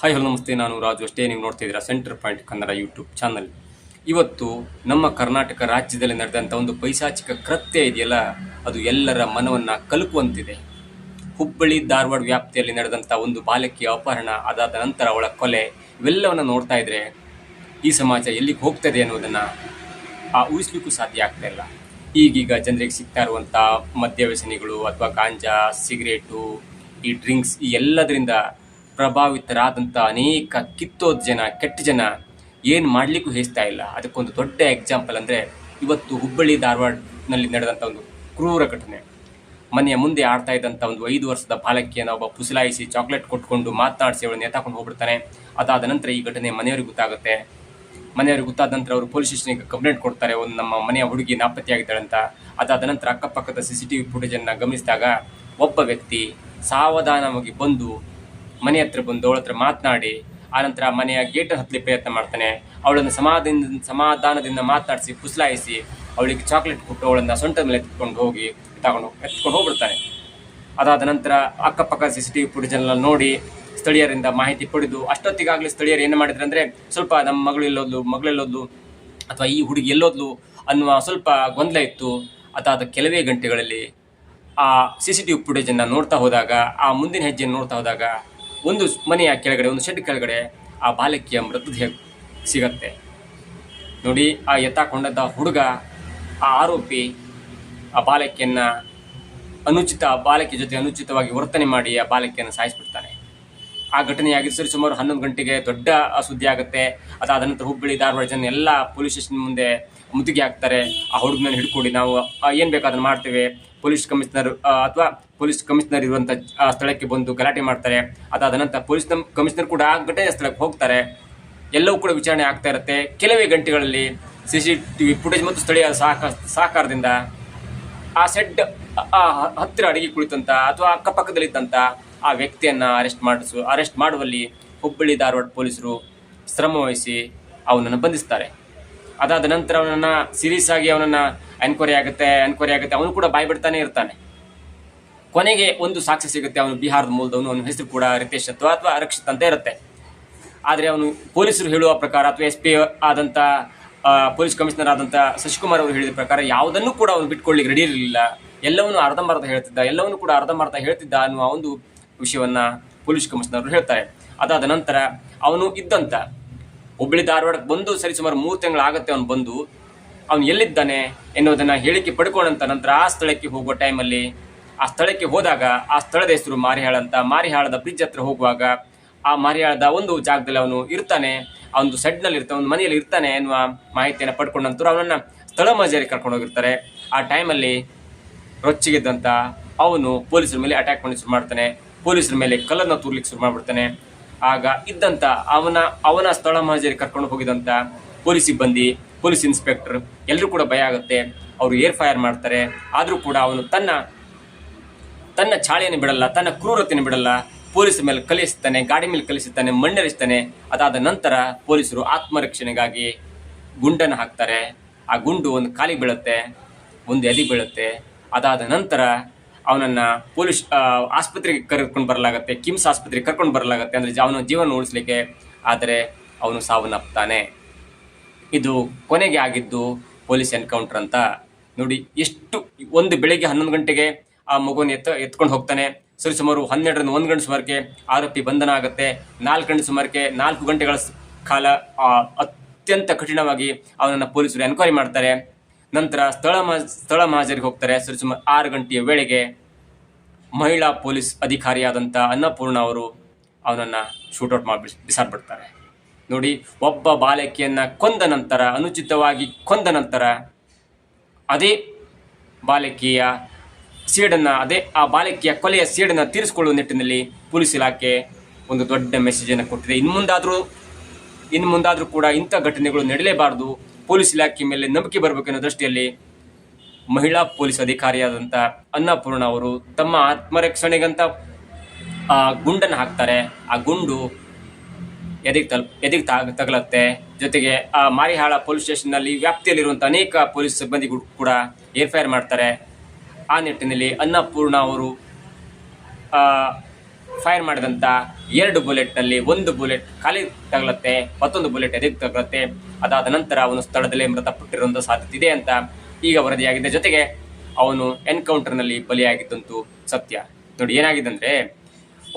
Hi hello ನಮಸ್ತೆ. ನಾನು ರಾಜು ಅಷ್ಟೇ. ನೀವು ನೋಡ್ತಾ ಇದ್ದೀರಾ centre point Kannada YouTube channel ಇವತ್ತು ನಮ್ಮ ಕರ್ನಾಟಕ ರಾಜ್ಯದಲ್ಲಿ ನಡೆದಂಥ ಒಂದು ಪೈಶಾಚಿಕ ಕೃತ್ಯ ಇದೆಯಲ್ಲ, ಅದು ಎಲ್ಲರ ಮನವನ್ನು ಕಲಕುವಂತಿದೆ. ಹುಬ್ಬಳ್ಳಿ ಧಾರವಾಡ ವ್ಯಾಪ್ತಿಯಲ್ಲಿ ನಡೆದಂಥ ಒಂದು ಬಾಲಕಿಯ ಅಪಹರಣ ಅದಾದ ನಂತರ ಅವಳ ಕೊಲೆ. ಇವೆಲ್ಲವನ್ನು ನೋಡ್ತಾ ಇದ್ರೆ ಈ ಸಮಾಜ ಎಲ್ಲಿಗೆ ಹೋಗ್ತದೆ ಅನ್ನೋದನ್ನು ಆ ಊಹಿಸ್ಲಿಕ್ಕೂ ಸಾಧ್ಯ ಆಗ್ತಾ ಇಲ್ಲ. ಈಗೀಗ ಜನರಿಗೆ ಸಿಗ್ತಾ ಇರುವಂಥ ಮದ್ಯ ವ್ಯಸನಿಗಳು ಅಥವಾ ಗಾಂಜಾ, ಸಿಗರೇಟು, ಈ ಡ್ರಿಂಕ್ಸ್ ಈ ಎಲ್ಲದರಿಂದ ಪ್ರಭಾವಿತರಾದಂಥ ಅನೇಕ ಕಿತ್ತೋದ ಜನ, ಕೆಟ್ಟ ಜನ ಏನು ಮಾಡಲಿಕ್ಕೂ ಹೇಸ್ತಾ ಇಲ್ಲ. ಅದಕ್ಕೊಂದು ದೊಡ್ಡ ಎಕ್ಸಾಂಪಲ್ ಅಂದರೆ ಇವತ್ತು ಹುಬ್ಬಳ್ಳಿ ಧಾರವಾಡನಲ್ಲಿ ನಡೆದಂಥ ಒಂದು ಕ್ರೂರ ಘಟನೆ. ಮನೆಯ ಮುಂದೆ ಆಡ್ತಾ ಇದ್ದಂಥ ಒಂದು ಐದು ವರ್ಷದ ಬಾಲಕಿಯನ್ನು ಒಬ್ಬ ಪುಸಲಾಯಿಸಿ ಚಾಕ್ಲೇಟ್ ಕೊಟ್ಕೊಂಡು ಮಾತನಾಡಿಸಿ ಅವಳು ಎತ್ತಾಕೊಂಡು ಹೋಗ್ಬಿಡ್ತಾನೆ. ಅದಾದ ನಂತರ ಈ ಘಟನೆ ಮನೆಯವರಿಗೆ ಗೊತ್ತಾಗುತ್ತೆ. ಮನೆಯವರಿಗೆ ಗೊತ್ತಾದ ನಂತರ ಅವರು ಪೊಲೀಸ್ ಸ್ಟೇಷನ್ಗೆ ಕಂಪ್ಲೇಂಟ್ ಕೊಡ್ತಾರೆ. ಒಂದು ನಮ್ಮ ಮನೆಯ ಹುಡುಗಿ ನಾಪತ್ತೆಯಾಗಿದ್ದಾಳೆ ಅಂತ. ಅದಾದ ನಂತರ ಅಕ್ಕಪಕ್ಕದ ಸಿ ಸಿ ಟಿ ವಿ ಫುಟೇಜನ್ನು ಗಮನಿಸಿದಾಗ ಒಬ್ಬ ವ್ಯಕ್ತಿ ಸಾವಧಾನವಾಗಿ ಬಂದು ಮನೆ ಹತ್ರ ಬಂದು ಅವಳ ಹತ್ರ ಮಾತನಾಡಿ ಆನಂತರ ಮನೆಯ ಗೇಟ್ ಹತ್ತಲಿ ಪ್ರಯತ್ನ ಮಾಡ್ತಾನೆ. ಅವಳನ್ನು ಸಮಾಧಾನದಿಂದ ಸಮಾಧಾನದಿಂದ ಮಾತನಾಡಿಸಿ ಪುಸಲಾಯಿಸಿ ಅವಳಿಗೆ ಚಾಕ್ಲೇಟ್ ಕೊಟ್ಟು ಅವಳನ್ನು ಸೊಂಟದ ಮೇಲೆ ಎತ್ಕೊಂಡು ಹೋಗಿ ತಗೊಂಡು ಎತ್ಕೊಂಡು ಹೋಗ್ಬಿಡ್ತಾನೆ. ಅದಾದ ನಂತರ ಅಕ್ಕಪಕ್ಕ ಸಿ ಸಿ ಟಿ ವಿ ಫುಟೇಜನ್ನೆಲ್ಲ ನೋಡಿ ಸ್ಥಳೀಯರಿಂದ ಮಾಹಿತಿ ಪಡೆದು, ಅಷ್ಟೊತ್ತಿಗಾಗಲೇ ಸ್ಥಳೀಯರು ಏನು ಮಾಡಿದ್ರು ಅಂದರೆ ಸ್ವಲ್ಪ ನಮ್ಮ ಮಗಳು ಎಲ್ಲೋದ್ಲು ಮಗಳೆಲ್ಲೋದ್ಲು ಅಥವಾ ಈ ಹುಡುಗಿ ಎಲ್ಲೋದ್ಲು ಅನ್ನುವ ಸ್ವಲ್ಪ ಗೊಂದಲ ಇತ್ತು. ಅದಾದ ಕೆಲವೇ ಗಂಟೆಗಳಲ್ಲಿ ಆ ಸಿ ಸಿ ಟಿ ವಿ ಫುಟೇಜನ್ನು ನೋಡ್ತಾ ಹೋದಾಗ, ಆ ಮುಂದಿನ ಹೆಜ್ಜೆಯನ್ನು ನೋಡ್ತಾ ಹೋದಾಗ ಒಂದು ಮನೆಯ ಕೆಳಗಡೆ, ಒಂದು ಶೆಡ್ ಕೆಳಗಡೆ ಆ ಬಾಲಕಿಯ ಮೃತದೇಹ ಸಿಗತ್ತೆ. ನೋಡಿ, ಆ ಎತ್ತಾಕೊಂಡಂಥ ಹುಡುಗ, ಆ ಆರೋಪಿ, ಆ ಬಾಲಕಿಯನ್ನು ಅನುಚಿತ, ಆ ಬಾಲಕಿ ಜೊತೆ ಅನುಚಿತವಾಗಿ ವರ್ತನೆ ಮಾಡಿ ಆ ಬಾಲಕಿಯನ್ನು ಸಾಯಿಸಿಬಿಡ್ತಾನೆ. ಆ ಘಟನೆಯಾಗಿ ಸರಿ ಸುಮಾರು ಹನ್ನೊಂದು ಗಂಟೆಗೆ ದೊಡ್ಡ ಸುದ್ದಿ ಆಗುತ್ತೆ. ಅದಾದ ನಂತರ ಹುಬ್ಬಳ್ಳಿ, ಧಾರವಾಡ ಜನ ಎಲ್ಲ ಪೊಲೀಸ್ ಸ್ಟೇಷನ್ ಮುಂದೆ ಮುತ್ತಿಗೆ ಹಾಕ್ತಾರೆ. ಆ ಹುಡುಗನ ಹಿಡ್ಕೊಡಿ, ನಾವು ಏನು ಬೇಕಾದ್ರೂ ಮಾಡ್ತೇವೆ. ಪೊಲೀಸ್ ಕಮಿಷನರ್ ಅಥವಾ ಪೊಲೀಸ್ ಕಮಿಷನರ್ ಇರುವಂಥ ಸ್ಥಳಕ್ಕೆ ಬಂದು ಗಲಾಟೆ ಮಾಡ್ತಾರೆ. ಅದಾದ ನಂತರ ಪೊಲೀಸ್ ಕಮಿಷನರ್ ಕೂಡ ಆ ಘಟನೆ ಸ್ಥಳಕ್ಕೆ ಹೋಗ್ತಾರೆ. ಎಲ್ಲವೂ ಕೂಡ ವಿಚಾರಣೆ ಆಗ್ತಾ ಇರುತ್ತೆ. ಕೆಲವೇ ಗಂಟೆಗಳಲ್ಲಿ C C T V footage ಮತ್ತು ಸ್ಥಳೀಯ ಸಹಕಾರ ಸಹಕಾರದಿಂದ ಆ ಸೆಡ್ ಹತ್ತಿರ ಅಡಿಗೆ ಕುಳಿತಂತ ಅಥವಾ ಅಕ್ಕಪಕ್ಕದಲ್ಲಿದ್ದಂಥ ಆ ವ್ಯಕ್ತಿಯನ್ನು ಅರೆಸ್ಟ್ ಮಾಡಿಸು ಅರೆಸ್ಟ್ ಮಾಡುವಲ್ಲಿ ಹುಬ್ಬಳ್ಳಿ ಧಾರವಾಡ ಪೊಲೀಸರು ಶ್ರಮ ವಹಿಸಿ ಅವನನ್ನು ಬಂಧಿಸ್ತಾರೆ. ಅದಾದ ನಂತರ ಅವನನ್ನು ಸೀರಿಯಸ್ ಆಗಿ ಅವನನ್ನು ಎನ್ಕ್ವೈರಿ ಆಗುತ್ತೆ ಎನ್ಕ್ವೈರಿ ಆಗುತ್ತೆ, ಅವನು ಕೂಡ ಬಾಯ್ ಬಿಡ್ತಾನೆ ಇರ್ತಾನೆ. ಕೊನೆಗೆ ಒಂದು ಸಾಕ್ಷಿ ಸಿಗುತ್ತೆ, ಅವನು ಬಿಹಾರದ ಮೂಲದವನು, ಅವನ ಹೆಸರು ಕೂಡ ರಿತೇಶ್ ಅಥವಾ ಅಥವಾ ರಕ್ಷಿತ್ ಅಂತ ಇರುತ್ತೆ. ಆದರೆ ಅವನು ಪೊಲೀಸರು ಹೇಳುವ ಪ್ರಕಾರ ಅಥವಾ ಎಸ್ ಪಿ ಆದಂಥ ಪೊಲೀಸ್ ಕಮಿಷನರ್ ಆದಂಥ ಶಶಿಕುಮಾರ್ ಅವರು ಹೇಳಿದ ಪ್ರಕಾರ ಯಾವುದನ್ನು ಕೂಡ ಅವನು ಬಿಟ್ಕೊಳ್ಳಿಕ್ಕೆ ರೆಡಿ ಇರಲಿಲ್ಲ. ಎಲ್ಲವನ್ನೂ ಅರ್ಧಂಬರ್ಧ ಹೇಳ್ತಿದ್ದ, ಎಲ್ಲವನ್ನೂ ಕೂಡ ಅರ್ಧಂಬರ್ಧ ಹೇಳ್ತಿದ್ದ ಅನ್ನುವ ಒಂದು ವಿಷಯವನ್ನು ಪೊಲೀಸ್ ಕಮಿಷನರ್ ಅವರು ಹೇಳ್ತಾರೆ. ಅದಾದ ನಂತರ ಅವನು ಇದ್ದಂಥ ಹುಬ್ಬಳ್ಳಿ ಧಾರವಾಡಕ್ಕೆ ಬಂದು ಸರಿಸುಮಾರು ಮೂರು ತಿಂಗಳಾಗತ್ತೆ ಅವನು ಬಂದು. ಅವನು ಎಲ್ಲಿದ್ದಾನೆ ಎನ್ನುವುದನ್ನು ಹೇಳಿಕೆ ಪಡ್ಕೊಂಡಂತ ನಂತರ ಆ ಸ್ಥಳಕ್ಕೆ ಹೋಗುವ ಟೈಮಲ್ಲಿ, ಆ ಸ್ಥಳಕ್ಕೆ ಹೋದಾಗ ಆ ಸ್ಥಳದ ಹೆಸರು ಮಾರಿಹಾಳ ಅಂತ. ಮಾರಿಹಾಳದ ಬ್ರಿಡ್ಜ್ ಹತ್ರ ಹೋಗುವಾಗ ಆ ಮಾರಿಹಾಳದ ಒಂದು ಜಾಗದಲ್ಲಿ ಅವನು ಇರ್ತಾನೆ. ಒಂದು ಸೆಡ್ನಲ್ಲಿ ಇರ್ತಾನೆ ಒಂದು ಮನೆಯಲ್ಲಿ ಇರ್ತಾನೆ ಎನ್ನುವ ಮಾಹಿತಿಯನ್ನು ಪಡ್ಕೊಂಡ ನಂತರ ಅವನನ್ನು ಸ್ಥಳ ಮಜಾರಿ ಕರ್ಕೊಂಡು ಹೋಗಿರ್ತಾರೆ. ಆ ಟೈಮಲ್ಲಿ ರೊಚ್ಚಿಗೆದ್ದಂತ ಅವನು ಪೊಲೀಸರ ಮೇಲೆ ಅಟ್ಯಾಕ್ ಮಾಡಿ ಶುರು ಮಾಡ್ತಾನೆ. ಪೊಲೀಸರ ಮೇಲೆ ಕಲ್ಲನ್ನು ತೂರ್ಲಿಕ್ಕೆ ಶುರು ಮಾಡ್ಬಿಡ್ತಾನೆ. ಆಗ ಇದ್ದಂತ ಅವನ ಅವನ ಸ್ಥಳ ಮಹಜರಿ ಕರ್ಕೊಂಡು ಹೋಗಿದಂತ ಪೊಲೀಸ್ ಸಿಬ್ಬಂದಿ ಪೊಲೀಸ್ ಇನ್ಸ್ಪೆಕ್ಟರ್ ಎಲ್ಲರೂ ಕೂಡ ಭಯ ಆಗುತ್ತೆ. ಅವರು ಏರ್ ಫೈರ್ ಮಾಡ್ತಾರೆ. ಆದರೂ ಕೂಡ ಅವನು ತನ್ನ ತನ್ನ ಚಾಳಿಯನ್ನು ಬಿಡಲ್ಲ, ತನ್ನ ಕ್ರೂರತೆಯನ್ನು ಬಿಡಲ್ಲ. ಪೊಲೀಸ್ ಮೇಲೆ ಕಲಿಸ್ತಾನೆ, ಗಾಡಿ ಮೇಲೆ ಕಲಿಸುತ್ತಾನೆ ಮಣ್ಣರಿಸ್ತಾನೆ. ಅದಾದ ನಂತರ ಪೊಲೀಸರು ಆತ್ಮರಕ್ಷಣೆಗಾಗಿ ಗುಂಡನ್ನು ಹಾಕ್ತಾರೆ. ಆ ಗುಂಡು ಒಂದು ಕಾಲಿಗೆ ಬೀಳುತ್ತೆ, ಒಂದು ಎಲೆ ಬೀಳುತ್ತೆ. ಅದಾದ ನಂತರ ಅವನನ್ನು ಪೊಲೀಸ್ ಆಸ್ಪತ್ರೆಗೆ ಕರ್ಕೊಂಡು ಬರಲಾಗುತ್ತೆ. ಕಿಮ್ಸ್ ಆಸ್ಪತ್ರೆಗೆ ಕರ್ಕೊಂಡು ಬರಲಾಗುತ್ತೆ. ಅಂದರೆ ಅವನ ಜೀವನ ಉಳಿಸ್ಲಿಕ್ಕೆ. ಆದರೆ ಅವನು ಸಾವನ್ನಪ್ತಾನೆ ಇದು ಕೊನೆಗೆ ಆಗಿದ್ದು ಪೊಲೀಸ್ ಎನ್ಕೌಂಟರ್ ಅಂತ ನೋಡಿ ಎಷ್ಟು ಒಂದು ಬೆಳಿಗ್ಗೆ ಹನ್ನೊಂದು ಗಂಟೆಗೆ ಆ ಮಗುವನ್ನು ಎತ್ತ ಎತ್ಕೊಂಡು ಹೋಗ್ತಾನೆ. ಸರಿ, ಸುಮಾರು ಹನ್ನೆರಡರಿಂದ ಒಂದು ಗಂಟೆ ಸುಮಾರಿಗೆ ಆರೋಪಿ ಬಂಧನ ಆಗುತ್ತೆ. ನಾಲ್ಕು ಗಂಟೆ ಸುಮಾರಿಗೆ ನಾಲ್ಕು ಗಂಟೆಗಳ ಕಾಲ ಅತ್ಯಂತ ಕಠಿಣವಾಗಿ ಅವನನ್ನು ಪೊಲೀಸರು ಎನ್ಕ್ವೈರಿ ಮಾಡ್ತಾರೆ. ನಂತರ ಸ್ಥಳ ಮಾ, ಸ್ಥಳ ಮಹಾಜರಿಗೆ ಹೋಗ್ತಾರೆ. ಸರಿ, ಸುಮಾರು ಆರು ಗಂಟೆಯ ವೇಳೆಗೆ ಮಹಿಳಾ ಪೊಲೀಸ್ ಅಧಿಕಾರಿಯಾದಂಥ ಅನ್ನಪೂರ್ಣ ಅವರು ಅವನನ್ನು ಶೂಟೌಟ್ ಮಾಡಿ ಬಿಸ್- ಬಿಸಾಡ್ಬಿಡ್ತಾರೆ. ನೋಡಿ, ಒಬ್ಬ ಬಾಲಕಿಯನ್ನು ಕೊಂದ ನಂತರ, ಅನುಚಿತವಾಗಿ ಕೊಂದ ನಂತರ, ಅದೇ ಬಾಲಕಿಯ ಸೀಡನ್ನು, ಅದೇ ಆ ಬಾಲಕಿಯ ಕೊಲೆಯ ಸೀಡನ್ನು ತೀರಿಸಿಕೊಳ್ಳುವ ನಿಟ್ಟಿನಲ್ಲಿ ಪೊಲೀಸ್ ಇಲಾಖೆ ಒಂದು ದೊಡ್ಡ ಮೆಸೇಜನ್ನು ಕೊಟ್ಟಿದೆ. ಇನ್ನು ಮುಂದಾದರೂ ಇನ್ನು ಮುಂದಾದರೂ ಕೂಡ ಇಂಥ ಘಟನೆಗಳು ನಡೆಯಲೇಬಾರದು. ಪೊಲೀಸ್ ಇಲಾಖೆ ಮೇಲೆ ನಂಬಿಕೆ ಬರಬೇಕೆನ್ನೋ ದೃಷ್ಟಿಯಲ್ಲಿ ಮಹಿಳಾ ಪೊಲೀಸ್ ಅಧಿಕಾರಿಯಾದಂಥ ಅನ್ನಪೂರ್ಣ ಅವರು ತಮ್ಮ ಆತ್ಮರಕ್ಷಣೆಗಂತ ಆ ಗುಂಡನ್ನು ಹಾಕ್ತಾರೆ. ಆ ಗುಂಡು ಎದೆಗೆ ತಲುಪ್ ಎದೆಗೆ ತಗಲತ್ತೆ. ಜೊತೆಗೆ, ಆ ಮಾರಿಹಾಳ ಪೊಲೀಸ್ ಸ್ಟೇಷನ್ನಲ್ಲಿ ವ್ಯಾಪ್ತಿಯಲ್ಲಿರುವಂಥ ಅನೇಕ ಪೊಲೀಸ್ ಸಿಬ್ಬಂದಿಗಳು ಕೂಡ ಏರ್ಫೈರ್ ಮಾಡ್ತಾರೆ. ಆ ನಿಟ್ಟಿನಲ್ಲಿ ಅನ್ನಪೂರ್ಣ ಅವರು ಫೈರ್ ಮಾಡಿದಂಥ ಎರಡು ಬುಲೆಟ್ನಲ್ಲಿ ಒಂದು ಬುಲೆಟ್ ಖಾಲಿ ತಗಲತ್ತೆ, ಮತ್ತೊಂದು ಬುಲೆಟ್ ಎದೆಗೆ ತಗಲತ್ತೆ, ಅದಾದ ನಂತರ ಅವನು ಸ್ಥಳದಲ್ಲೇ ಮೃತಪಟ್ಟಿರುವಂಥ ಸಾಧ್ಯತೆ ಇದೆ ಅಂತ ಈಗ ವರದಿಯಾಗಿದೆ. ಜೊತೆಗೆ ಅವನು ಎನ್ಕೌಂಟರ್ನಲ್ಲಿ ಬಲಿಯಾಗಿದ್ದಂತೂ ಸತ್ಯ. ನೋಡಿ ಏನಾಗಿದೆ ಅಂದರೆ,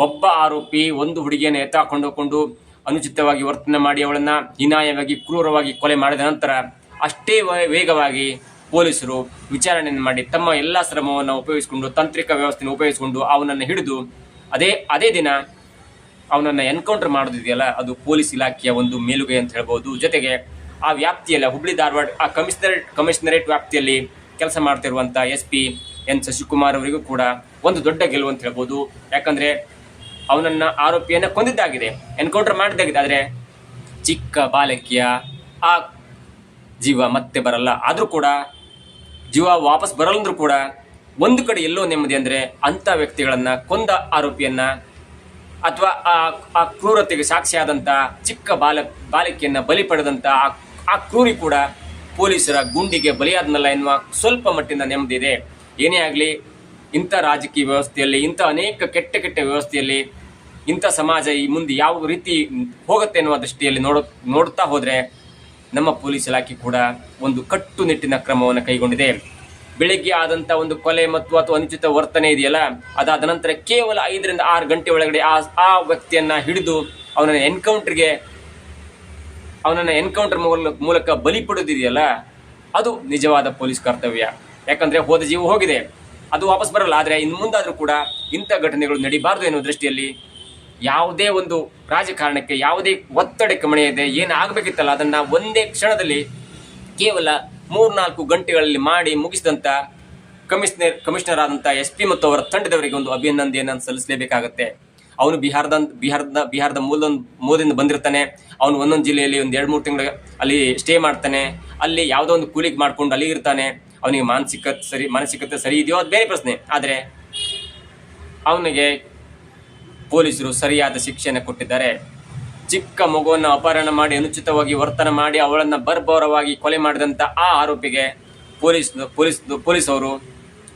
ಒಬ್ಬ ಆರೋಪಿ ಒಂದು ಹುಡುಗಿಯನ್ನು ಎತ್ತಾಕೊಂಡು ಅನುಚಿತವಾಗಿ ವರ್ತನೆ ಮಾಡಿ ಅವಳನ್ನ ಹೀನಾಯವಾಗಿ, ಕ್ರೂರವಾಗಿ ಕೊಲೆ ಮಾಡಿದ ನಂತರ ಅಷ್ಟೇ ವೇಗವಾಗಿ ಪೊಲೀಸರು ವಿಚಾರಣೆಯನ್ನು ಮಾಡಿ ತಮ್ಮ ಎಲ್ಲ ಶ್ರಮವನ್ನು ಉಪಯೋಗಿಸಿಕೊಂಡು, ತಾಂತ್ರಿಕ ವ್ಯವಸ್ಥೆಯನ್ನು ಉಪಯೋಗಿಸಿಕೊಂಡು ಅವನನ್ನು ಹಿಡಿದು ಅದೇ ಅದೇ ದಿನ ಅವನನ್ನು ಎನ್ಕೌಂಟರ್ ಮಾಡೋದಿದೆಯಲ್ಲ, ಅದು ಪೊಲೀಸ್ ಇಲಾಖೆಯ ಒಂದು ಮೇಲುಗೈ ಅಂತ ಹೇಳ್ಬೋದು. ಜೊತೆಗೆ ಆ ವ್ಯಾಪ್ತಿಯಲ್ಲಿ ಹುಬ್ಳಿ ಧಾರವಾಡ, ಆ ಕಮಿಷನರೇಟ್ ಕಮಿಷನರೇಟ್ ವ್ಯಾಪ್ತಿಯಲ್ಲಿ ಕೆಲಸ ಮಾಡ್ತಿರುವಂಥ ಎಸ್ ಪಿ ಎನ್ ಶಶಿಕುಮಾರ್ ಅವರಿಗೂ ಕೂಡ ಒಂದು ದೊಡ್ಡ ಗೆಲುವು ಅಂತ ಹೇಳ್ಬೋದು. ಯಾಕಂದ್ರೆ ಅವನನ್ನ ಆರೋಪಿಯನ್ನ ಕೊಂದಿದ್ದಾಗಿದೆ. ಎನ್ಕೌಂಟರ್ ಮಾಡಿದ್ದಾಗಿದೆ ಆದರೆ ಚಿಕ್ಕ ಬಾಲಕಿಯ ಆ ಜೀವ ಮತ್ತೆ ಬರಲ್ಲ. ಆದರೂ ಕೂಡ ಜೀವ ವಾಪಸ್ ಬರಲ್ಲಂದ್ರೂ ಕೂಡ ಒಂದು ಕಡೆ ಎಲ್ಲೋ ನೆಮ್ಮದಿ ಅಂದರೆ ಅಂಥ ವ್ಯಕ್ತಿಗಳನ್ನ ಕೊಂದ ಆರೋಪಿಯನ್ನ ಅಥವಾ ಆ ಆ ಕ್ರೂರತೆಗೆ ಸಾಕ್ಷಿಯಾದಂಥ ಚಿಕ್ಕ ಬಾಲ, ಬಾಲಕಿಯನ್ನು ಬಲಿ ಪಡೆದಂಥ ಆ- ಆ ಕ್ರೂರಿ ಕೂಡ ಪೊಲೀಸರ ಗುಂಡಿಗೆ ಬಲಿಯಾದನಲ್ಲ ಎನ್ನುವ ಸ್ವಲ್ಪ ಮಟ್ಟಿನ ನೆಮ್ಮದಿ ಇದೆ. ಏನೇ ಆಗಲಿ ಇಂಥ ರಾಜಕೀಯ ವ್ಯವಸ್ಥೆಯಲ್ಲಿ ಇಂಥ ಅನೇಕ ಕೆಟ್ಟ ಕೆಟ್ಟ ವ್ಯವಸ್ಥೆಯಲ್ಲಿ ಇಂಥ ಸಮಾಜ ಈ ಮುಂದೆ ಯಾವ ರೀತಿ ಹೋಗುತ್ತೆ ಎನ್ನುವ ದೃಷ್ಟಿಯಲ್ಲಿ ನೋಡ, ನೋಡ್ತಾ ಹೋದರೆ ನಮ್ಮ ಪೊಲೀಸ್ ಇಲಾಖೆ ಕೂಡ ಒಂದು ಕಟ್ಟುನಿಟ್ಟಿನ ಕ್ರಮವನ್ನು ಕೈಗೊಂಡಿದೆ. ಬೆಳಿಗ್ಗೆ ಆದಂಥ ಒಂದು ಕೊಲೆ ಮತ್ತು ಅಥವಾ ಅನುಚಿತ ವರ್ತನೆ ಇದೆಯಲ್ಲ, ಅದಾದ ನಂತರ ಕೇವಲ ಐದರಿಂದ ಆರು ಗಂಟೆ ಒಳಗಡೆ ಆ ಆ ವ್ಯಕ್ತಿಯನ್ನ ಹಿಡಿದು ಅವನನ್ನು ಎನ್ಕೌಂಟರ್ಗೆ ಅವನನ್ನು ಎನ್ಕೌಂಟರ್ ಮೂಲಕ ಬಲಿ ಪಡೆದಿದೆಯಲ್ಲ, ಅದು ನಿಜವಾದ ಪೊಲೀಸ್ ಕರ್ತವ್ಯ. ಯಾಕಂದ್ರೆ ಹೋದ ಜೀವ ಹೋಗಿದೆ. ಅದು ವಾಪಸ್ ಬರಲ್ಲ, ಆದರೆ ಇನ್ನು ಮುಂದಾದರೂ ಕೂಡ ಇಂಥ ಘಟನೆಗಳು ನಡೀಬಾರ್ದು ಎನ್ನುವ ದೃಷ್ಟಿಯಲ್ಲಿ ಯಾವುದೇ ಒಂದು ರಾಜಕಾರಣಕ್ಕೆ, ಯಾವುದೇ ಒತ್ತಡಕ್ಕೆ ಮಣಿಯದೆ ಏನಾಗಬೇಕಿತ್ತಲ್ಲ ಅದನ್ನ ಒಂದೇ ಕ್ಷಣದಲ್ಲಿ ಕೇವಲ ಮೂರ್ನಾಲ್ಕು ಗಂಟೆಗಳಲ್ಲಿ ಮಾಡಿ ಮುಗಿಸಿದಂಥ ಕಮಿಷನರ್ ಕಮಿಷನರ್ ಆದಂಥ ಎಸ್ ಪಿ ಮತ್ತು ಅವರ ತಂಡದವರಿಗೆ ಒಂದು ಅಭಿನಂದನೆಯನ್ನು ಸಲ್ಲಿಸಲೇಬೇಕಾಗತ್ತೆ. ಅವನು ಬಿಹಾರದ ಬಿಹಾರದ ಬಿಹಾರದ ಮೂಲೊಂದು ಮೂಲದಿಂದ ಬಂದಿರ್ತಾನೆ. ಅವನು ಒಂದೊಂದು ಜಿಲ್ಲೆಯಲ್ಲಿ ಒಂದು ಎರಡು ಮೂರು ತಿಂಗಳು ಅಲ್ಲಿ ಸ್ಟೇ ಮಾಡ್ತಾನೆ. ಅಲ್ಲಿ ಯಾವುದೋ ಒಂದು ಕೂಲಿಗೆ ಮಾಡ್ಕೊಂಡು ಅಲ್ಲಿ ಇರ್ತಾನೆ. ಅವನಿಗೆ ಮಾನಸಿಕ ಸರಿ, ಮಾನಸಿಕತೆ ಸರಿ ಇದೆಯೋ ಅದು ಬೇರೆ ಪ್ರಶ್ನೆ. ಆದರೆ ಅವನಿಗೆ ಪೊಲೀಸರು ಸರಿಯಾದ ಶಿಕ್ಷೆಯನ್ನು ಕೊಟ್ಟಿದ್ದಾರೆ. ಚಿಕ್ಕ ಮಗುವನ್ನು ಅಪಹರಣ ಮಾಡಿ ಅನುಚಿತವಾಗಿ ವರ್ತನೆ ಮಾಡಿ ಅವಳನ್ನು ಬರ್ಬರವಾಗಿ ಕೊಲೆ ಮಾಡಿದಂಥ ಆ ಆರೋಪಿಗೆ ಪೊಲೀಸ್ ಪೊಲೀಸ್ ಪೊಲೀಸವರು,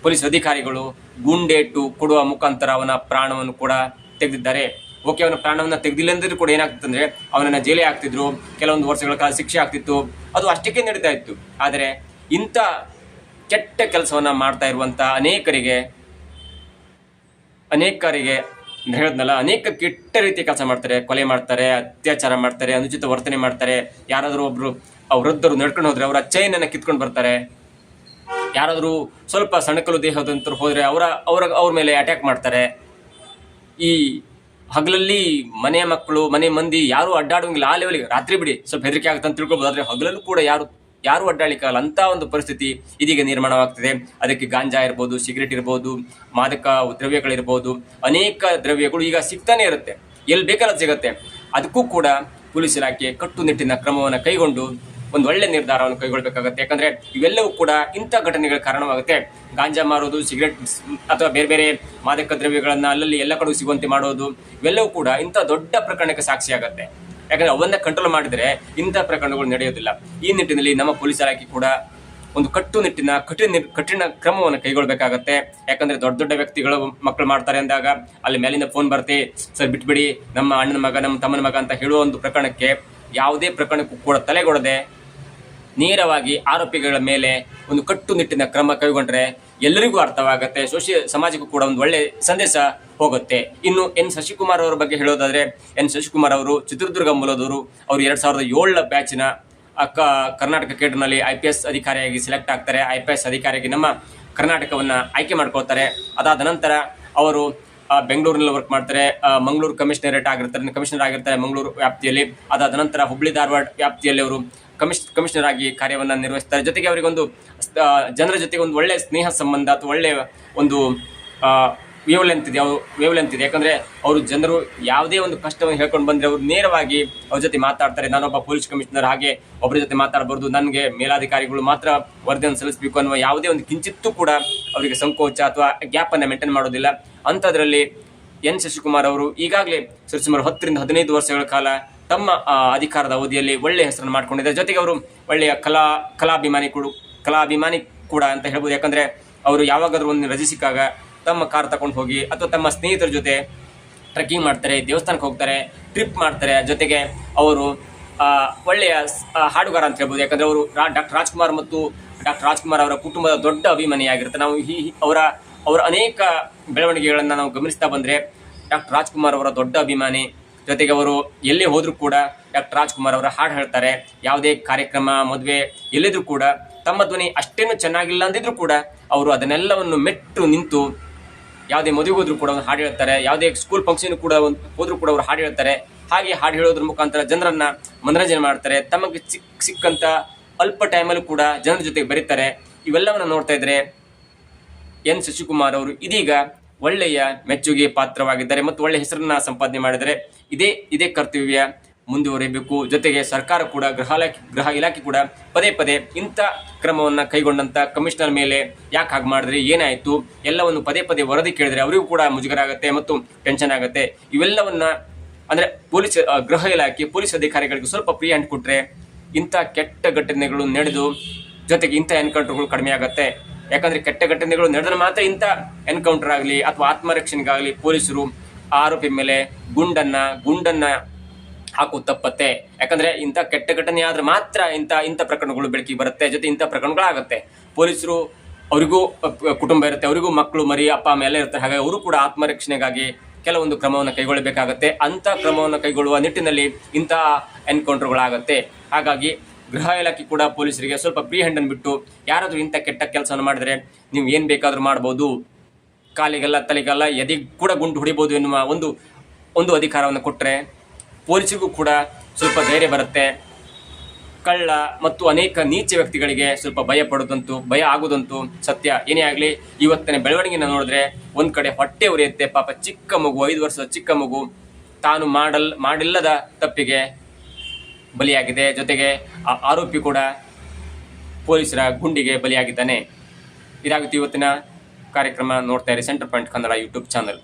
ಪೊಲೀಸ್ ಅಧಿಕಾರಿಗಳು ಗುಂಡೇಟು ಕೊಡುವ ಮುಖಾಂತರ ಅವನ ಪ್ರಾಣವನ್ನು ಕೂಡ ತೆಗೆದಿದ್ದಾರೆ. ಓಕೆ, ಅವನ ಪ್ರಾಣವನ್ನು ತೆಗೆದಿಲ್ಲ ಅಂದ್ರೂ ಕೂಡ ಏನಾಗ್ತಂದರೆ ಅವನನ್ನು ಜೈಲೇ ಹಾಕ್ತಿದ್ರು. ಕೆಲವೊಂದು ವರ್ಷಗಳ ಕಾಲ ಶಿಕ್ಷೆ ಆಗ್ತಿತ್ತು. ಅದು ಅಷ್ಟಕ್ಕೆ ನಡೀತಾ ಇತ್ತು. ಆದರೆ ಇಂಥ ಕೆಟ್ಟ ಕೆಲಸವನ್ನು ಮಾಡ್ತಾ ಇರುವಂಥ ಅನೇಕರಿಗೆ ಅನೇಕರಿಗೆ ಹೇಳಿದ್ನಲ್ಲ, ಅನೇಕ ಕೆಟ್ಟ ರೀತಿಯ ಕೆಲಸ ಮಾಡ್ತಾರೆ, ಕೊಲೆ ಮಾಡ್ತಾರೆ, ಅತ್ಯಾಚಾರ ಮಾಡ್ತಾರೆ, ಅನುಚಿತ ವರ್ತನೆ ಮಾಡ್ತಾರೆ. ಯಾರಾದರೂ ಒಬ್ಬರು ವೃದ್ಧರು ನಡ್ಕೊಂಡು ಹೋದರೆ ಅವರ ಚೈನನ್ನು ಕಿತ್ಕೊಂಡು ಬರ್ತಾರೆ. ಯಾರಾದರೂ ಸ್ವಲ್ಪ ಸಣಕಲು ದೇಹದಂತರು ಹೋದರೆ ಅವರ ಅವರ, ಅವ್ರ ಮೇಲೆ ಅಟ್ಯಾಕ್ ಮಾಡ್ತಾರೆ. ಈ ಹಗಲಲ್ಲಿ ಮನೆಯ ಮಕ್ಕಳು, ಮನೆ ಮಂದಿ ಯಾರೂ ಅಡ್ಡಾಡೋಂಗಿಲ್ಲ. ಆ ಲೆವೆಲ್ಗೆ ರಾತ್ರಿ ಬಿಡಿ, ಸ್ವಲ್ಪ ಹೆದರಿಕೆ ಆಗುತ್ತೆ ಅಂತ ತಿಳ್ಕೊಬೋದು. ಆದರೆ ಹಗಲಲ್ಲೂ ಕೂಡ ಯಾರು ಯಾರು ಅಡ್ಡಾಳಿಕಲ್ಲ ಅಂತ ಒಂದು ಪರಿಸ್ಥಿತಿ ಇದೀಗ ನಿರ್ಮಾಣವಾಗ್ತದೆ. ಅದಕ್ಕೆ ಗಾಂಜಾ ಇರ್ಬೋದು, ಸಿಗರೇಟ್ ಇರ್ಬೋದು, ಮಾದಕ ದ್ರವ್ಯಗಳಿರ್ಬೋದು, ಅನೇಕ ದ್ರವ್ಯಗಳು ಈಗ ಸಿಗ್ತಾನೆ ಇರುತ್ತೆ. ಎಲ್ಲಿ ಬೇಕಲ್ಲ ಸಿಗುತ್ತೆ. ಅದಕ್ಕೂ ಕೂಡ ಪೊಲೀಸ್ ಇಲಾಖೆ ಕಟ್ಟುನಿಟ್ಟಿನ ಕ್ರಮವನ್ನು ಕೈಗೊಂಡು ಒಂದು ಒಳ್ಳೆ ನಿರ್ಧಾರವನ್ನು ಕೈಗೊಳ್ಳಬೇಕಾಗುತ್ತೆ ಯಾಕಂದ್ರೆ ಇವೆಲ್ಲವೂ ಕೂಡ ಇಂಥ ಘಟನೆಗಳ ಕಾರಣವಾಗುತ್ತೆ. ಗಾಂಜಾ ಮಾರೋದು, ಸಿಗರೆಟ್ ಅಥವಾ ಬೇರೆ ಬೇರೆ ಮಾದಕ ದ್ರವ್ಯಗಳನ್ನು ಅಲ್ಲಲ್ಲಿ ಎಲ್ಲ ಕಡೆಗೂ ಸಿಗುವಂತೆ ಮಾಡೋದು, ಇವೆಲ್ಲವೂ ಕೂಡ ಇಂಥ ದೊಡ್ಡ ಪ್ರಕರಣಕ್ಕೆ ಸಾಕ್ಷಿಯಾಗತ್ತೆ. ಯಾಕಂದ್ರೆ ಅವನ್ನ ಕಂಟ್ರೋಲ್ ಮಾಡಿದ್ರೆ ಇಂಥ ಪ್ರಕರಣಗಳು ನಡೆಯೋದಿಲ್ಲ. ಈ ನಿಟ್ಟಿನಲ್ಲಿ ನಮ್ಮ ಪೊಲೀಸ್ ಇಲಾಖೆ ಕೂಡ ಒಂದು ಕಟ್ಟುನಿಟ್ಟಿನ ಕಠಿಣ ಕಠಿಣ ಕ್ರಮವನ್ನು ಕೈಗೊಳ್ಳಬೇಕಾಗತ್ತೆ ಯಾಕಂದ್ರೆ ದೊಡ್ಡ ದೊಡ್ಡ ವ್ಯಕ್ತಿಗಳು ಮಕ್ಕಳು ಮಾಡ್ತಾರೆ ಅಂದಾಗ ಅಲ್ಲಿ ಮೇಲಿಂದ ಫೋನ್ ಬರ್ತಿ, ಸರ್, ಬಿಟ್ಬಿಡಿ, ನಮ್ಮ ಅಣ್ಣನ ಮಗ, ನಮ್ಮ ತಮ್ಮನ ಮಗ ಅಂತ ಹೇಳುವ ಒಂದು ಪ್ರಕರಣಕ್ಕೆ ಯಾವುದೇ ಪ್ರಕರಣಕ್ಕೂ ಕೂಡ ತಲೆಗೊಡದೆ ನೇರವಾಗಿ ಆರೋಪಿಗಳ ಮೇಲೆ ಒಂದು ಕಟ್ಟುನಿಟ್ಟಿನ ಕ್ರಮ ಕೈಗೊಂಡ್ರೆ ಎಲ್ಲರಿಗೂ ಅರ್ಥವಾಗುತ್ತೆ. ಸೋಷಿಯ ಸಮಾಜಕ್ಕೂ ಕೂಡ ಒಂದು ಒಳ್ಳೆ ಸಂದೇಶ ಹೋಗುತ್ತೆ. ಇನ್ನು ಎನ್ ಶಶಿಕುಮಾರ್ ಅವರ ಬಗ್ಗೆ ಹೇಳೋದಾದರೆ, ಎನ್ ಶಶಿಕುಮಾರ್ ಅವರು ಚಿತ್ರದುರ್ಗ ಮೂಲದವರು. ಅವರು ಎರಡು ಸಾವಿರದ ಏಳರ ಬ್ಯಾಚಿನ ಅಕ್ಕ ಕರ್ನಾಟಕ ಕೇಡರ್ನಲ್ಲಿ ಐ ಪಿ ಎಸ್ ಅಧಿಕಾರಿಯಾಗಿ ಸೆಲೆಕ್ಟ್ ಆಗ್ತಾರೆ. ಐ ಪಿ ಎಸ್ ಅಧಿಕಾರಿಯಾಗಿ ನಮ್ಮ ಕರ್ನಾಟಕವನ್ನ ಆಯ್ಕೆ ಮಾಡ್ಕೊಳ್ತಾರೆ. ಅದಾದ ನಂತರ ಅವರು ಬೆಂಗಳೂರಿನಲ್ಲಿ ವರ್ಕ್ ಮಾಡ್ತಾರೆ. ಮಂಗಳೂರು ಕಮಿಷನರೇಟ್ ಆಗಿರ್ತಾರೆ ಕಮಿಷನರ್ ಆಗಿರ್ತಾರೆ ಮಂಗಳೂರು ವ್ಯಾಪ್ತಿಯಲ್ಲಿ. ಅದಾದ ನಂತರ ಹುಬ್ಳಿ ಧಾರವಾಡ ವ್ಯಾಪ್ತಿಯಲ್ಲಿ ಅವರು ಕಮಿಷ್ ಕಮಿಷನರ್ ಆಗಿ ಕಾರ್ಯವನ್ನು ನಿರ್ವಹಿಸ್ತಾರೆ. ಜೊತೆಗೆ ಅವರಿಗೊಂದು ಜನರ ಜೊತೆಗೆ ಒಂದು ಒಳ್ಳೆಯ ಸ್ನೇಹ ಸಂಬಂಧ ಅಥವಾ ಒಳ್ಳೆಯ ಒಂದು ವೇವ್ ಲೆಂತ್ ಇದೆ, ಅವರು ವೇವ್ ಲೆಂತ್ ಇದೆ. ಯಾಕಂದರೆ ಅವರು ಜನರು ಯಾವುದೇ ಒಂದು ಕಷ್ಟವನ್ನು ಹೇಳ್ಕೊಂಡು ಬಂದ್ರೆ ಅವರು ನೇರವಾಗಿ ಅವ್ರ ಜೊತೆ ಮಾತಾಡ್ತಾರೆ. ನಾನೊಬ್ಬ ಪೊಲೀಸ್ ಕಮಿಷನರ್ ಹಾಗೆ ಒಬ್ಬರ ಜೊತೆ ಮಾತಾಡಬಾರ್ದು, ನನಗೆ ಮೇಲಾಧಿಕಾರಿಗಳು ಮಾತ್ರ ವರದಿಯನ್ನು ಸಲ್ಲಿಸಬೇಕು ಅನ್ನುವ ಯಾವುದೇ ಒಂದು ಕಿಂಚಿತ್ತೂ ಕೂಡ ಅವರಿಗೆ ಸಂಕೋಚ ಅಥವಾ ಗ್ಯಾಪ್ ಅನ್ನ ಮೇಂಟೈನ್ ಮಾಡೋದಿಲ್ಲ. ಅಂಥದ್ರಲ್ಲಿ ಎನ್ ಶಶಿಕುಮಾರ್ ಅವರು ಈಗಾಗಲೇ ಸರಿಸುಮಾರು ಹತ್ತರಿಂದ ಹದಿನೈದು ವರ್ಷಗಳ ಕಾಲ ತಮ್ಮ ಅಧಿಕಾರದ ಅವಧಿಯಲ್ಲಿ ಒಳ್ಳೆಯ ಹೆಸರನ್ನು ಮಾಡ್ಕೊಂಡಿದ್ದಾರೆ. ಜೊತೆಗೆ ಅವರು ಒಳ್ಳೆಯ ಕಲಾ ಕಲಾಭಿಮಾನಿ ಕೂಡ ಕಲಾಭಿಮಾನಿ ಕೂಡ ಅಂತ ಹೇಳ್ಬೋದು. ಯಾಕಂದರೆ ಅವರು ಯಾವಾಗಾದರೂ ಒಂದು ಸಿಕ್ಕಾಗ ತಮ್ಮ ಕಾರ್ ತಗೊಂಡು ಹೋಗಿ ಅಥವಾ ತಮ್ಮ ಸ್ನೇಹಿತರ ಜೊತೆ ಟ್ರೆಕ್ಕಿಂಗ್ ಮಾಡ್ತಾರೆ, ದೇವಸ್ಥಾನಕ್ಕೆ ಹೋಗ್ತಾರೆ ಟ್ರಿಪ್ ಮಾಡ್ತಾರೆ. ಜೊತೆಗೆ ಅವರು ಒಳ್ಳೆಯ ಹಾಡುಗಾರ ಅಂತ ಹೇಳ್ಬೋದು. ಯಾಕಂದರೆ ಅವರು ಡಾಕ್ಟರ್ ರಾಜ್ಕುಮಾರ್ ಮತ್ತು ಡಾಕ್ಟರ್ ರಾಜ್ಕುಮಾರ್ ಅವರ ಕುಟುಂಬದ ದೊಡ್ಡ ಅಭಿಮಾನಿಯಾಗಿರುತ್ತೆ. ನಾವು ಈ ಅವರ ಅವರ ಅನೇಕ ಬೆಳವಣಿಗೆಗಳನ್ನು ನಾವು ಗಮನಿಸ್ತಾ ಬಂದರೆ ಡಾಕ್ಟರ್ ರಾಜ್ಕುಮಾರ್ ಅವರ ದೊಡ್ಡ ಅಭಿಮಾನಿ. ಜೊತೆಗೆ ಅವರು ಎಲ್ಲೇ ಹೋದರೂ ಕೂಡ ಡಾಕ್ಟರ್ ರಾಜ್ಕುಮಾರ್ ಅವರ ಹಾಡು ಹೇಳ್ತಾರೆ. ಯಾವುದೇ ಕಾರ್ಯಕ್ರಮ, ಮದುವೆ ಎಲ್ಲಿದ್ರೂ ಕೂಡ ತಮ್ಮ ಧ್ವನಿ ಅಷ್ಟೇನು ಚೆನ್ನಾಗಿಲ್ಲ ಅಂದಿದ್ರು ಕೂಡ ಅವರು ಅದನ್ನೆಲ್ಲವನ್ನು ಮೆಟ್ಟು ನಿಂತು ಯಾವುದೇ ಮದುವೆ ಹೋದ್ರು ಕೂಡ ಒಂದು ಹಾಡು ಹೇಳ್ತಾರೆ ಯಾವುದೇ ಸ್ಕೂಲ್ ಫಂಕ್ಷನ್ ಕೂಡ ಒಂದು ಹೋದ್ರು ಕೂಡ ಅವರು ಹಾಡು ಹೇಳ್ತಾರೆ ಹಾಗೆ ಹಾಡು ಹೇಳೋದ್ರ ಮುಖಾಂತರ ಜನರನ್ನ ಮನರಂಜನೆ ಮಾಡ್ತಾರೆ. ತಮಗೆ ಚಿಕ್ಕ ಸಿಕ್ಕಂತ ಅಲ್ಪ ಟೈಮಲ್ಲೂ ಕೂಡ ಜನರ ಜೊತೆಗೆ ಬರೀತಾರೆ. ಇವೆಲ್ಲವನ್ನ ನೋಡ್ತಾ ಇದ್ರೆ ಎನ್ ಶಶಿಕುಮಾರ್ ಅವರು ಇದೀಗ ಒಳ್ಳೆಯ ಮೆಚ್ಚುಗೆ ಪಾತ್ರವಾಗಿದ್ದಾರೆ ಮತ್ತು ಒಳ್ಳೆಯ ಹೆಸರನ್ನ ಸಂಪಾದನೆ ಮಾಡಿದರೆ ಇದೇ ಇದೇ ಕರ್ತವ್ಯ ಮುಂದುವರಿಯಬೇಕು. ಜೊತೆಗೆ ಸರ್ಕಾರ ಕೂಡ ಗೃಹ ಗೃಹ ಇಲಾಖೆ ಕೂಡ ಪದೇ ಪದೇ ಇಂಥ ಕ್ರಮವನ್ನು ಕೈಗೊಂಡಂಥ ಕಮಿಷನರ್ ಮೇಲೆ ಯಾಕೆ ಹಾಗೆ ಮಾಡಿದ್ರೆ ಏನಾಯಿತು ಎಲ್ಲವನ್ನು ಪದೇ ಪದೇ ವರದಿ ಕೇಳಿದ್ರೆ ಅವರಿಗೂ ಕೂಡ ಮುಜುಗರ ಆಗುತ್ತೆ ಮತ್ತು ಟೆನ್ಷನ್ ಆಗುತ್ತೆ. ಇವೆಲ್ಲವನ್ನು ಅಂದರೆ ಪೊಲೀಸ್ ಗೃಹ ಇಲಾಖೆ, ಪೊಲೀಸ್ ಅಧಿಕಾರಿಗಳಿಗೆ ಸ್ವಲ್ಪ ಫ್ರೀ ಹ್ಯಾಂಡ್ ಕೊಟ್ಟರೆ ಇಂಥ ಕೆಟ್ಟ ಘಟನೆಗಳು ನಡೆದು ಜೊತೆಗೆ ಇಂಥ ಎನ್ಕೌಂಟರ್ಗಳು ಕಡಿಮೆ ಆಗುತ್ತೆ. ಯಾಕಂದರೆ ಕೆಟ್ಟ ಘಟನೆಗಳು ನಡೆದ್ರೆ ಮಾತ್ರ ಇಂಥ ಎನ್ಕೌಂಟರ್ ಆಗಲಿ ಅಥವಾ ಆತ್ಮರಕ್ಷಣೆಗಾಗಲಿ ಪೊಲೀಸರು ಆರೋಪಿ ಮೇಲೆ ಗುಂಡನ್ನು, ಗುಂಡನ್ನ ಹಾಕು ತಪ್ಪತ್ತೆ ಯಾಕಂದ್ರೆ ಇಂಥ ಕೆಟ್ಟ ಘಟನೆ ಆದ್ರೆ ಮಾತ್ರ ಇಂಥ ಇಂಥ ಪ್ರಕರಣಗಳು ಬೆಳಕಿಗೆ ಬರುತ್ತೆ. ಜೊತೆ ಇಂಥ ಪ್ರಕರಣಗಳಾಗುತ್ತೆ. ಪೊಲೀಸರು ಅವರಿಗೂ ಕುಟುಂಬ ಇರುತ್ತೆ. ಅವರಿಗೂ ಮಕ್ಕಳು ಮರಿ, ಅಪ್ಪ, ಅಮ್ಮ ಎಲ್ಲ ಇರ್ತಾರೆ ಹಾಗಾಗಿ ಅವರು ಕೂಡ ಆತ್ಮರಕ್ಷಣೆಗಾಗಿ ಕೆಲವೊಂದು ಕ್ರಮವನ್ನು ಕೈಗೊಳ್ಳಬೇಕಾಗತ್ತೆ. ಅಂಥ ಕ್ರಮವನ್ನು ಕೈಗೊಳ್ಳುವ ನಿಟ್ಟಿನಲ್ಲಿ ಇಂಥ ಎನ್ಕೌಂಟರ್ಗಳಾಗತ್ತೆ. ಹಾಗಾಗಿ ಗೃಹ ಇಲಾಖೆ ಕೂಡ ಪೊಲೀಸರಿಗೆ ಸ್ವಲ್ಪ ಪ್ರೀ ಹ್ಯಾಂಡನ್ನು ಬಿಟ್ಟು ಯಾರಾದರೂ ಇಂಥ ಕೆಟ್ಟ ಕೆಲಸವನ್ನು ಮಾಡಿದ್ರೆ ನೀವು ಏನು ಬೇಕಾದರೂ ಮಾಡ್ಬೋದು. ಕಾಲಿಗೆಲ್ಲ ತಲೆಗೆಲ್ಲ ಎದೆಗೆ ಕೂಡ ಗುಂಡು ಹೊಡಿಬೋದು ಎನ್ನುವ ಒಂದು ಒಂದು ಅಧಿಕಾರವನ್ನು ಕೊಟ್ಟರೆ ಪೊಲೀಸರಿಗೂ ಕೂಡ ಸ್ವಲ್ಪ ಧೈರ್ಯ ಬರುತ್ತೆ. ಕಳ್ಳ ಮತ್ತು ಅನೇಕ ನೀಚ ವ್ಯಕ್ತಿಗಳಿಗೆ ಸ್ವಲ್ಪ ಭಯ ಪಡೋದಂತೂ, ಭಯ ಆಗೋದಂತೂ ಸತ್ಯ. ಏನೇ ಆಗಲಿ, ಇವತ್ತಿನ ಬೆಳವಣಿಗೆನ ನೋಡಿದ್ರೆ ಒಂದು ಕಡೆ ಹೊಟ್ಟೆ ಉರಿಯುತ್ತೆ. ಪಾಪ ಚಿಕ್ಕ ಮಗು, ಐದು ವರ್ಷದ ಚಿಕ್ಕ ಮಗು ತಾನು ಮಾಡಲ್, ಮಾಡಿಲ್ಲದ ತಪ್ಪಿಗೆ ಬಲಿಯಾಗಿದೆ. ಜೊತೆಗೆ ಆ ಆರೋಪಿ ಕೂಡ ಪೊಲೀಸರ ಗುಂಡಿಗೆ ಬಲಿಯಾಗಿದ್ದಾನೆ. ಇದಾಗುತ್ತೆ ಇವತ್ತಿನ ಕಾರ್ಯಕ್ರಮ ನೋಡ್ತಾ ಇರಿ centre point Kannada YouTube channel.